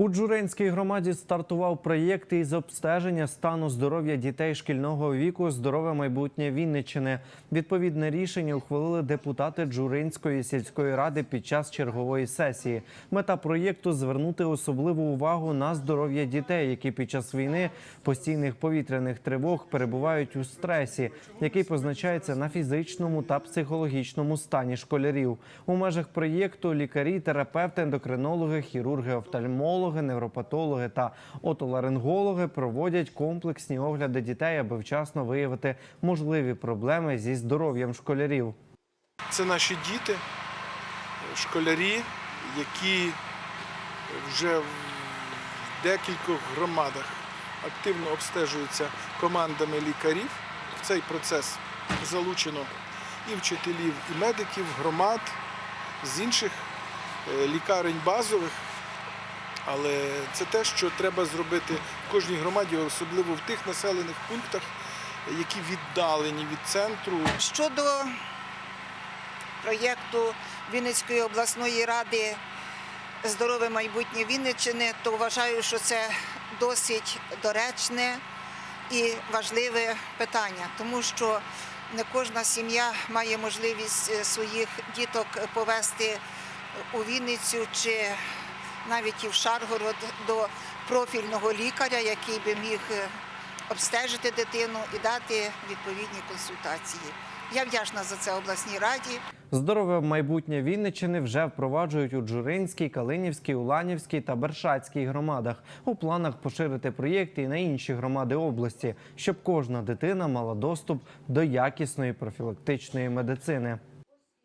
У Джуринській громаді стартував проєкт із обстеження стану здоров'я дітей шкільного віку Здорове майбутнє Вінниччини. Відповідне рішення ухвалили депутати Джуринської сільської ради під час чергової сесії. Мета проєкту звернути особливу увагу на здоров'я дітей, які під час війни постійних повітряних тривог перебувають у стресі, який позначається на фізичному та психологічному стані школярів. У межах проєкту лікарі, терапевти, ендокринологи, хірурги, офтальмологи, невропатологи та отоларингологи проводять комплексні огляди дітей, аби вчасно виявити можливі проблеми зі здоров'ям школярів. Це наші діти, школярі, які вже в декількох громадах активно обстежуються командами лікарів. В цей процес залучено і вчителів, і медиків, громад з інших е, лікарень базових. Але це те, що треба зробити в кожній громаді, особливо в тих населених пунктах, які віддалені від центру. Щодо проєкту Вінницької обласної ради Здорове майбутнє Вінниччини, то вважаю, що це досить доречне і важливе питання, тому що не кожна сім'я має можливість е, своїх діток повести у Вінницю чи навіть і в Шаргород до профільного лікаря, який би міг е, обстежити дитину і дати відповідні консультації. Я вдячна за це обласній раді. Здорове майбутнє Вінниччини вже впроваджують у Джуринській, Калинівській, Уланівській та Бершацькій громадах. У планах поширити проєкти і на інші громади області, щоб кожна дитина мала доступ до якісної профілактичної медицини.